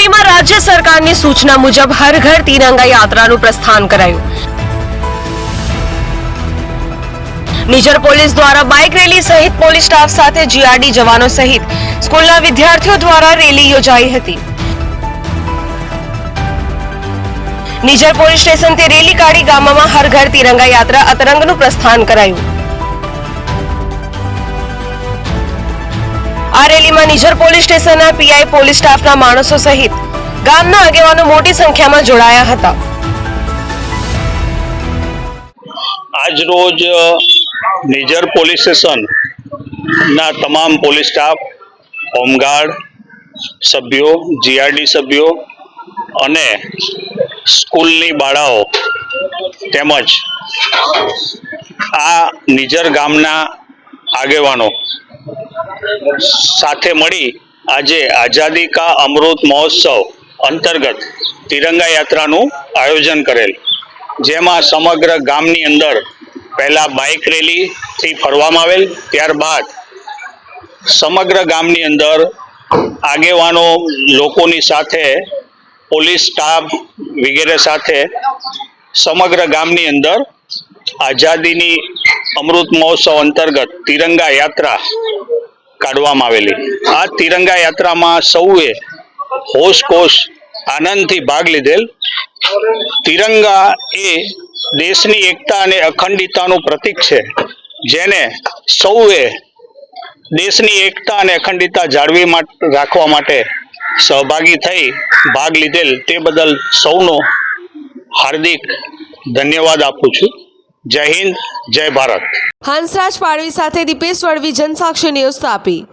તાપીમાં રાજ્ય સરકારની સૂચના મુજબ હર ઘર તિરંગા યાત્રાનું પ્રસ્થાન કરાયું. નિજર પોલીસ દ્વારા બાઇક રેલી સહિત પોલીસ સ્ટાફ સાથે જીઆરડી જવાનો સહિત સ્કૂલના વિદ્યાર્થીઓ દ્વારા રેલી યોજાઈ હતી. નિજર પોલીસ સ્ટેશનથી રેલી કાઢી ગામમાં હર ઘર તિરંગા યાત્રા અતરંગનું પ્રસ્થાન કરાયું. આ રેલીમાં નિઝર પોલીસ સ્ટેશનના પીઆઈ પોલીસ સ્ટાફના માણસો સહિત ગામના આગેવાનો મોટી સંખ્યામાં જોડાયા હતા. આજ રોજ નિઝર પોલીસ સ્ટેશન તમામ પોલીસ સ્ટાફ, હોમગાર્ડ સભ્યો, જીઆરડી સભ્યો અને સ્કૂલની બાળાઓ તેમજ આ નિઝર ગામના આગેવાનો સાથે મળી આજે આઝાદી કા અમૃત મહોત્સવ અંતર્ગત તિરંગા યાત્રાનું આયોજન કરેલ. જેમાં સમગ્ર ગામની અંદર પહેલા બાઇક રેલીથી ફરવામાં આવેલ, ત્યારબાદ સમગ્ર ગામની અંદર આગેવાનો લોકોની સાથે, પોલીસ સ્ટાફ વગેરે સાથે સમગ્ર ગામની અંદર આઝાદીની અમૃત મહોત્સવ અંતર્ગત તિરંગા યાત્રા કાઢવામાં આવેલી. આ તિરંગા યાત્રામાં સૌએ હોશ કોશ આનંદથી ભાગ લીધેલ. તિરંગા એ દેશની એકતા અને અખંડિતતાનું પ્રતીક છે, જેને સૌએ દેશની એકતા અને અખંડિતતા જાળવી રાખવા માટે સહભાગી થઈ ભાગ લીધેલ. તે બદલ સૌનો હાર્દિક ધન્યવાદ આપું છું. જય હિન્દ જય ભારત. હંસરાજ પાડવી સાથે દીપેશ વડવી જનસાક્ષી ન્યૂઝ તાપી.